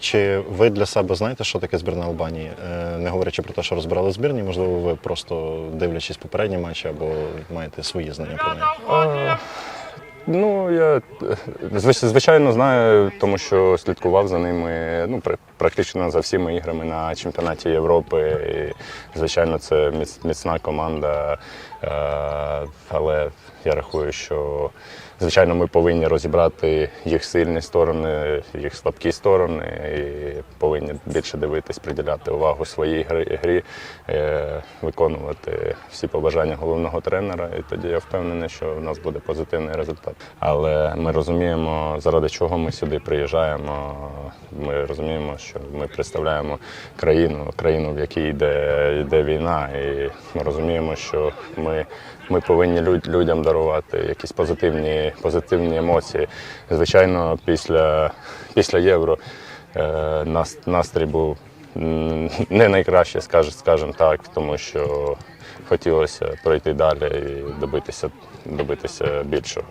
Чи ви для себе знаєте, що таке збірна Албанії? Е, Не говорячи про те, що розбирали збірні, можливо, ви просто дивлячись попередні матчі або маєте свої знання про неї. Ну, я е, звичайно знаю, тому що слідкував за ними ну, практично за всіма іграми на чемпіонаті Європи. І, звичайно, це міцна команда. Е, Але я рахую, що звичайно ми повинні розібрати їх сильні сторони, їх слабкі сторони, і повинні більше дивитись, приділяти увагу своїй грі, е, виконувати всі побажання головного тренера. І тоді я впевнений, що в нас буде позитивний результат. Але ми розуміємо, заради чого ми сюди приїжджаємо. Ми розуміємо, що ми представляємо країну, країну, в якій йде, йде війна, і ми розуміємо, що ми, ми повинні люд- людям дарувати якісь позитивні, позитивні емоції. Звичайно, після, після євро е, настрій був не найкраще, скаж- скажімо так, тому що хотілося пройти далі і добитися, добитися більшого.